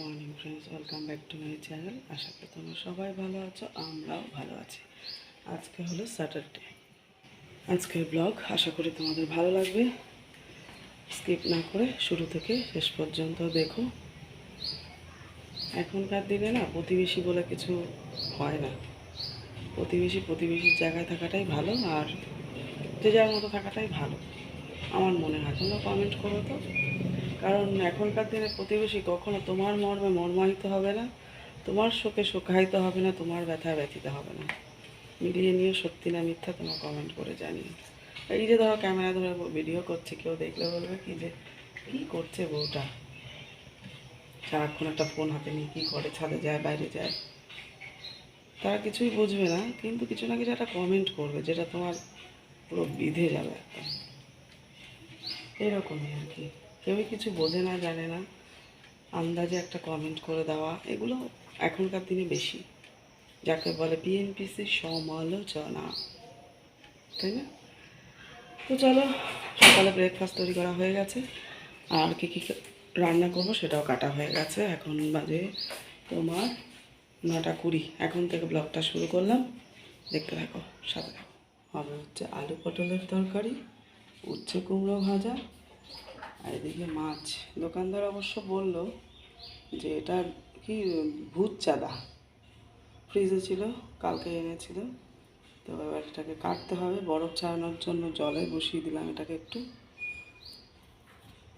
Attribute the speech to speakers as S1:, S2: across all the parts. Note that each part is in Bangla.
S1: Morning friends welcome back to my channel আশা করি তোমরা সবাই ভালো আছো, আমরাও ভালো আছি। আজকে হলো স্যাটারডে আজকের ব্লগ আশা করি তোমাদের ভালো লাগবে। স্কিপ না করে শুরু থেকে শেষ পর্যন্ত দেখো। এখনকার দিনে না প্রতিবেশী বলে কিছু হয় না। প্রতিবেশী প্রতিবেশীর জায়গায় থাকাটাই ভালো আর যে যার মতো থাকাটাই ভালো। আমার মনে হয়, তোমরা কমেন্ট করো তো। কারণ এখনকার দিনে প্রতিবেশী কখনো তোমার মর্মে মর্মাহিত হবে না, তোমার শোকে শোকায়িত হবে না, তোমার ব্যথা ব্যথিত হবে না। মিলিয়ে নিয়ে সত্যি না মিথ্যা তোমার কমেন্ট করে জানিয়ে এই যে ধরো ক্যামেরা ধরে ভিডিও করছে, কেউ দেখলে বলবে কি যে, কী করছে বউটা? সারাক্ষণ একটা ফোন হাতে নিয়ে কী করে, ছাদে যায়, বাইরে যায়? তারা কিছুই বুঝবে না, কিন্তু কিছু না কিছু একটা কমেন্ট করবে, যেটা তোমার পুরো বিধে যাবে একদম এরকমই আর কি। কেউই কিছু বোঝে না, জানে না। আন্দাজে একটা কমেন্ট করে দেওয়া, এগুলো এখনকার দিনে বেশি। যাকে বলে বিএনপিসির সমালোচনা। তাই না? তো চলো, সকালে ব্রেকফাস্ট তৈরি করা হয়ে গেছে। আর কী কী রান্না করব সেটাও কাটা হয়ে গেছে। এখন বাজে তোমার নটা কুড়ি। এখন থেকে ব্লগটা শুরু করলাম। দেখতে থাকো, সাথে থাকো। হবে হচ্ছে আলু পটলের তরকারি, উচ্ছে কুমড়ো ভাজা আর এদিকে মাছ। দোকানদার অবশ্য বলল যে এটা কি ভূত চাঁদা। ফ্রিজে ছিল, কালকে এনেছিল। তো এবার এটাকে কাটতে হবে, বরফ ছাড়ানোর জন্য জলে বসিয়ে দিলাম এটাকে একটু।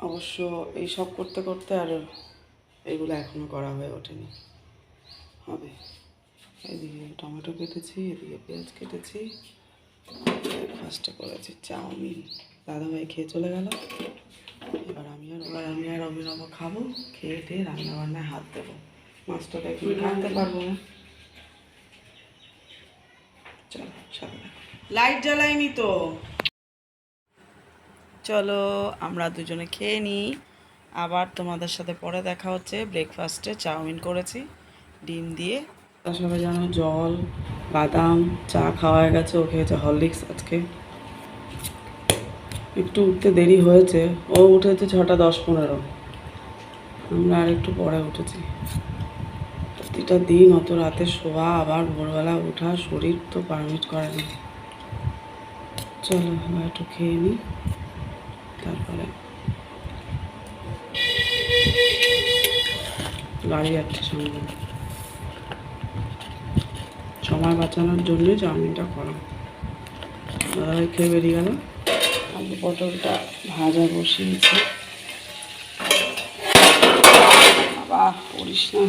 S1: অবশ্য এই সব করতে করতে আর এগুলো এখনও করা হয়ে ওঠেনি। হবে। এদিকে টমেটো কেটেছি, এদিকে পেঁয়াজ কেটেছি। ব্রেকফাস্টে করেছি, চাউমিন। দাদাভাই খেয়ে চলে গেল। এবার আমি আর এবার আমি আর অভিনব খাব, খেয়ে টেয়ে রান্না বান্নায় হাত দেবো। মাছটাকে একটু খাওয়াতে পারব না। চলো লাইট জ্বালাইনি তো। চলো, আমরা দুজনে খেয়ে নিই আবার তোমাদের সাথে পরে দেখা হচ্ছে। ব্রেকফাস্টে চাউমিন করেছি, ডিম দিয়ে। সাথে যেন জল, বাদাম, চা খাওয়া গেছে। ও খেয়েছে হরলিক্স আজকে। একটু উঠতে দেরি হয়েছে। ও উঠেছে ছটা দশ পনেরো। আমরা আর একটু পরে উঠেছি। প্রতিটা দিন অত রাতে শোয়া, আবার ভোরবেলা ওঠা, শরীর তো পারমিট করে না। চলো একটু খেয়ে নিই তারপরে গাড়ি যাচ্ছে সঙ্গে সময় বাঁচানোর জন্য চাউমিনটা করা। দাদাভাই খেয়ে বেরিয়ে গেল। আলু পটলটা ভাজা বসিয়েছি। বাবা, করিস না।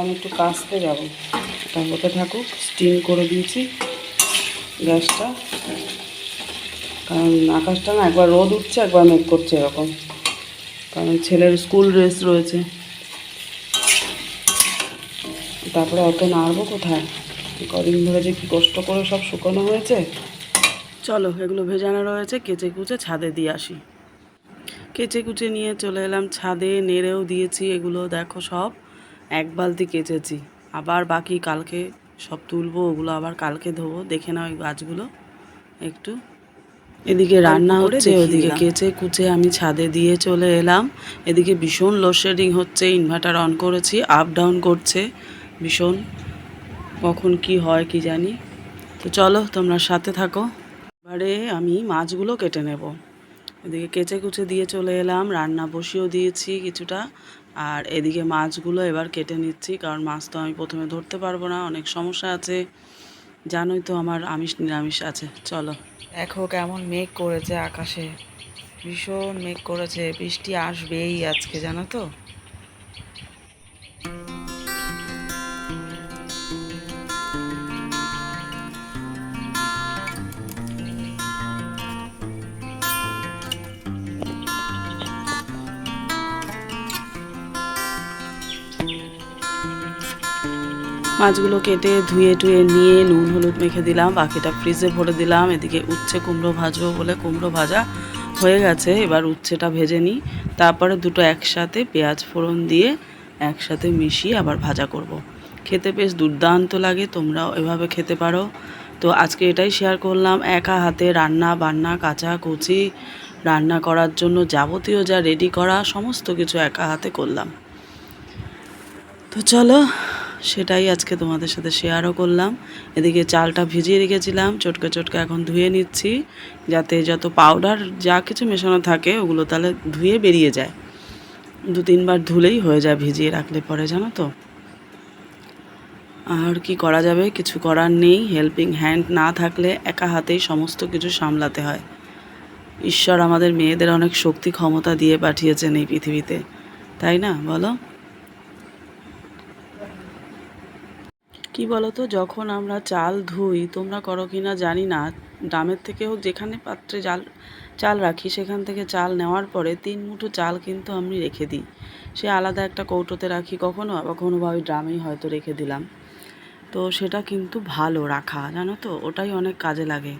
S1: আমি একটু কাচতে যাব। এটা হতে থাকুক স্টিম করে দিয়েছি গ্যাসটা। কারণ আকাশটা না একবার রোদ উঠছে, একবার মেঘ করছে এরকম। কারণ ছেলের স্কুল ড্রেস রয়েছে। তারপরে অত নাড়বো কোথায়? কদিন ধরে যে কী কষ্ট করে সব শুকানো হয়েছে। চলো এগুলো ভেজানো রয়েছে কেচে কুচে ছাদে দিয়ে আসি। কেচে কুচে নিয়ে চলে এলাম ছাদে নেড়েও দিয়েছি এগুলো দেখো সব। এক বালতি কেচেছি। আবার বাকি কালকে সব তুলবো ওগুলো আবার কালকে ধোবো দেখে নাও ওই গাছগুলো। একটু। এদিকে রান্না হচ্ছে ওদিকে কেচে কুচে আমি ছাদে দিয়ে চলে এলাম। এদিকে ভীষণ লোডশেডিং হচ্ছে ইনভার্টার অন করেছি আপ ডাউন করছে। ভীষণ, কখন কি হয় কি জানি। তো চলো, তোমরা সাথে থাকো। এবারে আমি মাছগুলো কেটে নেব। এদিকে কেচে কুচে দিয়ে চলে এলাম, রান্না বসিয়েও দিয়েছি কিছুটা। আর এদিকে মাছগুলো এবার কেটে নিচ্ছি, কারণ মাছ তো আমি প্রথমে ধরতে পারব না, অনেক সমস্যা আছে। জানোই তো আমার আমিষ, নিরামিষ আছে। চলো। দেখো কেমন মেঘ করেছে আকাশে। ভীষণ মেঘ করেছে, বৃষ্টি আসবেই আজকে, জানো তো? মাছগুলো কেটে ধুয়ে টুয়ে নিয়ে নুন হলুদ মেখে দিলাম, বাকিটা ফ্রিজে ভরে দিলাম। এদিকে উচ্ছে কুমড়ো ভাজবো বলে কুমড়ো ভাজা হয়ে গেছে, এবার উচ্ছেটা ভেজে নিই। তারপরে দুটো একসাথে পেঁয়াজ ফোড়ন দিয়ে একসাথে মিশিয়ে আবার ভাজা করব। খেতে বেশ দুর্দান্ত লাগে, তোমরাও এভাবে খেতে পারো। তো আজকে এটাই শেয়ার করলাম, একা হাতে রান্না বান্না, কাঁচা কুচি রান্না করার জন্য যাবতীয় যা রেডি করা, সমস্ত কিছু একা হাতে করলাম। তো চলো সেটাই আজকে তোমাদের সাথে শেয়ারও করলাম। এদিকে চালটা ভিজিয়ে রেখেছিলাম, চটকে চটকে এখন ধুয়ে নিচ্ছি, যাতে যত পাউডার যা কিছু মেশানো থাকে, ওগুলো তাহলে ধুয়ে বেরিয়ে যায়। দু তিনবার ধুলেই হয়ে যায় ভিজিয়ে রাখলে পরে, জানো তো? আর কি করা যাবে? কিছু করার নেই। হেল্পিং হ্যান্ড না থাকলে একা হাতেই সমস্ত কিছু সামলাতে হয়। ঈশ্বর আমাদের মেয়েদের অনেক শক্তি ক্ষমতা দিয়ে পাঠিয়েছেন এই পৃথিবীতে। তাই না? বলো? কি বলো তো যখন আমরা চাল ধুই, তোমরা করো কি না জানি না। ড্রামের থেকে হোক যেখানে পাত্রে জাল, চাল রাখি, সেখান থেকে চাল নেওয়ার পরে তিন মুঠো চাল কিন্তু আমি রেখে দিই। সে আলাদা একটা কৌটোতে রাখি কখনো, আবার কখনো বা ড্রামেই হয়তো রেখে দিলাম। তো সেটা কিন্তু ভালো রাখা, জানো তো? ওটাই অনেক কাজে লাগে।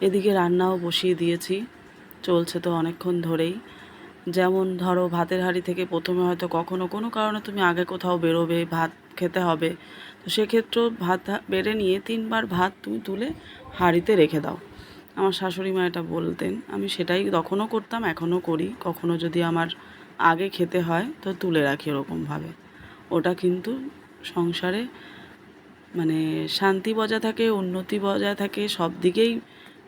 S1: এদিকে রান্নাও বসিয়ে দিয়েছি। চলছে তো অনেকক্ষণ ধরেই। যেমন ধরো, ভাতের হাঁড়ি থেকে প্রথমে হয়তো কখনো, কোনো কারণে তুমি আগে কোথাও বেরোবে, ভাত খেতে হবে। তো সেক্ষেত্রেও ভাত বেড়ে নিয়ে তিনবার ভাত তুমি তুলে হাঁড়িতে রেখে দাও। আমার শাশুড়ি মা এটা বলতেন। আমি সেটাই তখনও করতাম, এখনও করি। কখনো যদি আমার আগে খেতে হয় তো তুলে রাখি ওরকমভাবে। ওটা কিন্তু সংসারে মানে শান্তি বজায় থাকে, উন্নতি বজায় থাকে, সব দিকেই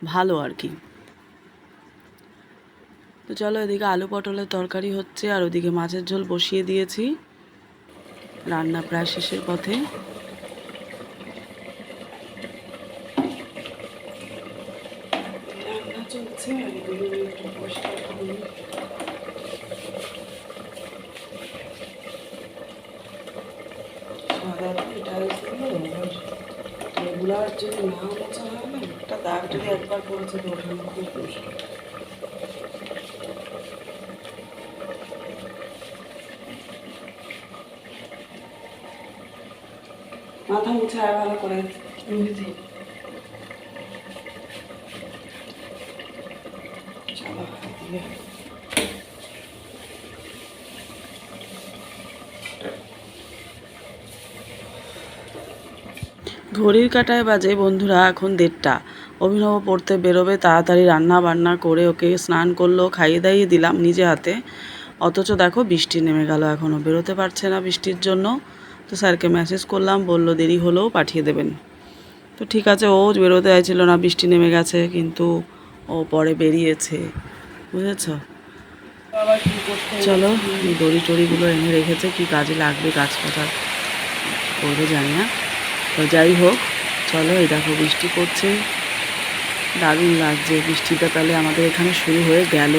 S1: ভালো আর কি। তো চলো এদিকে আলু পটলের তরকারি হচ্ছে আর ওদিকে মাছের ঝোল বসিয়ে দিয়েছি। রান্না প্রায় শেষের পথে। যদি না না একটা একবার পড়েছে তো ওখানে খুব মুশকিল মাথা মুছে আর ভালো করে ঘড়ির কাটায় বাজে বন্ধুরা এখন দেড়টা। অভিনব পড়তে বেরোবে, তাড়াতাড়ি রান্না বান্না করে ওকে স্নান করল, খাইয়ে দাইয়ে দিলাম নিজে হাতে। অথচ দেখো বৃষ্টি নেমে গেল এখনও বেরোতে পারছে না বৃষ্টির জন্য। তো স্যারকে মেসেজ করলাম, বলল দেরি হলেও পাঠিয়ে দেবেন। তো ঠিক আছে, ও বেরোতে চাইছিল না, বৃষ্টি নেমে গেছে, কিন্তু ও পরে বেরিয়েছে। বুঝেছ? চলো দড়ি টড়িগুলো এনে রেখেছে, কি কাজে লাগবে গাছ পাতা করবে জানি না। তো যাই হোক, চলো, এই দেখো বৃষ্টি পড়ছে। দারুণ লাগছে, বৃষ্টিটা তাহলে আমাদের এখানে শুরু হয়ে গেল।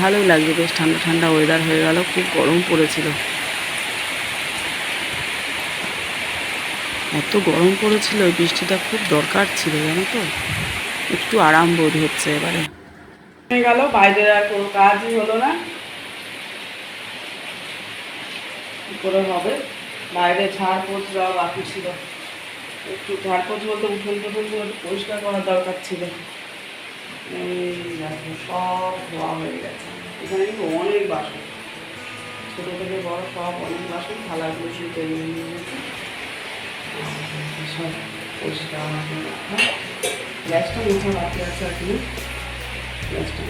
S1: ভালোই লাগছে, বেশ ঠান্ডা ঠান্ডা ওয়েদার হয়ে গেল, খুব গরম পড়েছিল। এত গরম পড়েছিল বৃষ্টিটা খুব দরকার ছিল, জানো তো? একটু আরাম বোধ হচ্ছে এবারে। গেল বাইরের আর কোনো কাজই হলো না। কি করে হবে? বাইরে ঝাড় পোছ দেওয়া বাকি ছিল। একটু ঝাড় পোছ বলতে উঠোন টুঠোন একটু পরিষ্কার করার দরকার ছিল। সব ধোয়া হয়ে গেছে। এখানে কিন্তু অনেক বাসন। ছোটো থেকে বড় সব অনেক বাসন, থালাগুলো তৈরি নিয়ে সব পরিষ্কার আমার জন্য রাখা। গ্যাসটা মোছা বাকি আছে আর কি গ্যাসটা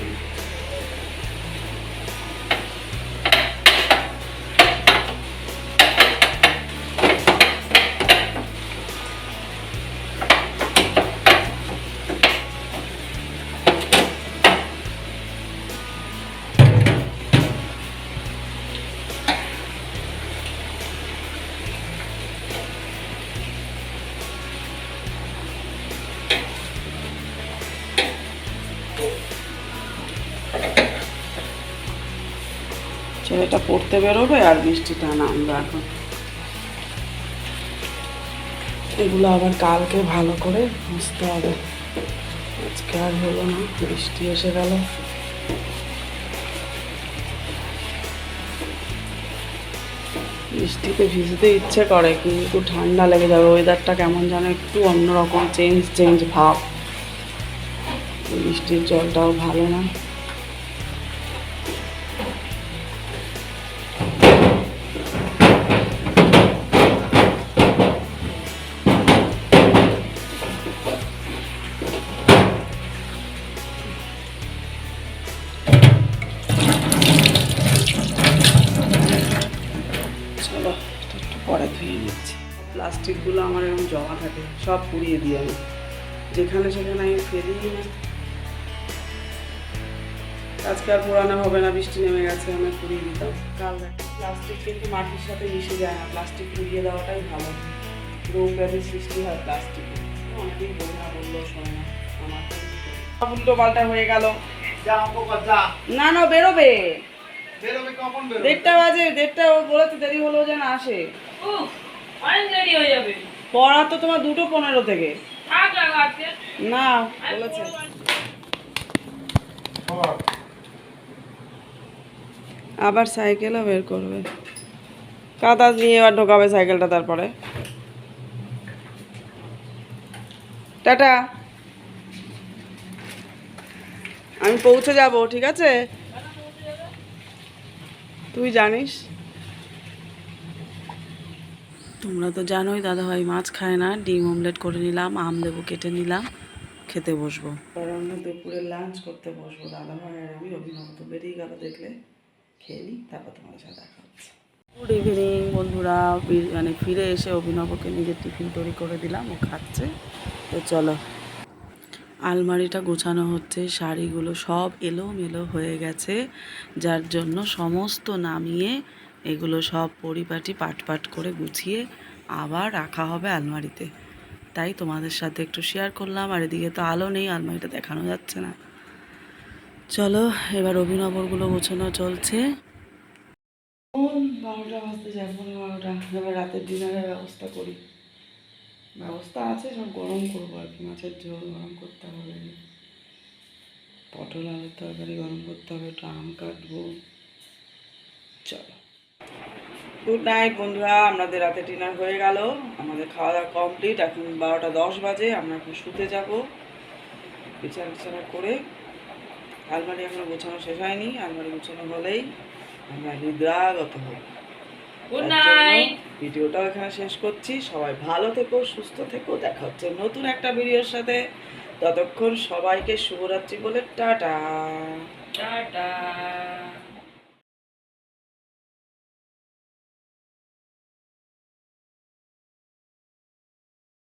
S1: ছেলেটা পড়তে বেরোবে আর বৃষ্টিটা নামবে এখন এগুলো আবার কালকে ভালো করে মুছতে হবে। আজকে আর হলো না, বৃষ্টি এসে গেল। বৃষ্টিতে ভিজতে ইচ্ছে করে, কিন্তু ঠান্ডা লেগে যাবে। ওয়েদারটা কেমন যেন একটু অন্যরকম চেঞ্জ চেঞ্জ ভাব। বৃষ্টির জলটাও ভালো না। জমা থাকে সব পুড়িয়ে দিই আমি যেখানে সেখানে আমি ফেলি না আজকে আর পোড়ানো হবে না বৃষ্টি নেমে গেছে আমি পুড়িয়ে দিতাম। কাল প্লাস্টিক কিন্তু মাটির সাথে মিশে যায় না প্লাস্টিক পুড়িয়ে দেওয়াটাই ভালো। রোগ ব্যাধির সৃষ্টি হয় প্লাস্টিক অনেকেই বলে না বললেও শোনে না আমার উল্টো পাল্টা হয়ে গেল। না না বেরোবে।
S2: বেরোবে
S1: দেড়টা বাজে দেড়টা বলে তো দেরি হলো যেন আসে।
S3: অনেক দেরি হয়ে যাবে।
S1: পড়া তো তোমার দুটো পনেরো থেকে। না বলেছে। আবার সাইকেলও বের করবে। কাদা নিয়ে এবার ঢোকাবে সাইকেলটা তারপরে। টাটা। আমি পৌঁছে যাব ঠিক আছে? তুই জানিস? তোমরা তো জানোই, দাদাভাই মাছ খায় না। ডিম অমলেট করে নিলাম, আম লেবু কেটে নিলাম, খেতে বসবো। দুপুরে লাঞ্চ করতে বসবো। দাদাভাই আর আমি অভিনব তো বেরিয়ে গেল, দেখলে খেয়ে নিই, তারপর তোমার সাথে দেখা গুড ইভিনিং বন্ধুরা। মানে ফিরে এসে অভিনবকে নিজের টিফিন তৈরি করে দিলাম, ও খাচ্ছে। তো চলো। আলমারিটা গোছানো হচ্ছে, শাড়িগুলো সব এলোমেলো হয়ে গেছে, যার জন্য সমস্ত নামিয়ে এগুলো সব পরিপাটি পাট পাট করে গুছিয়ে আবার রাখা হবে আলমারিতে। তাই তোমাদের সাথে একটু শেয়ার করলাম, আর এদিকে তো আলো নেই, আলমারিটা দেখানো যাচ্ছে না। চলো, এবার অভিনবরগুলো গোছানো চলছে। বারোটা বাজতে পনেরো বারোটা, এবার রাতের ডিনারের ব্যবস্থা করি। ব্যবস্থা আছে, সব গরম করব আর কি, মাছের ঝোল গরম করতে হবে। পটল আলুর তরকারি গরম করতে হবে, একটু আম কাটবো। চলো। গুড নাইট বন্ধুরা আমাদের রাতে ডিনার হয়ে গেল। আমাদের খাওয়া দাওয়া কমপ্লিট এখন বারোটা দশ বাজে আমরা এখন শুতে যাব। বিছানা বিছানা করে। আলমারি এখনও গোছানো শেষ হয়নি আলমারি গোছানো হলেই আমরা নিদ্রাগত হব।
S3: গুড নাইট
S1: ভিডিওটাও এখানে শেষ করছি। সবাই ভালো থেকো সুস্থ থেকো। দেখা হচ্ছে নতুন একটা ভিডিওর সাথে। ততক্ষণ সবাইকে শুভরাত্রি বলে টাটা।
S3: টাটা!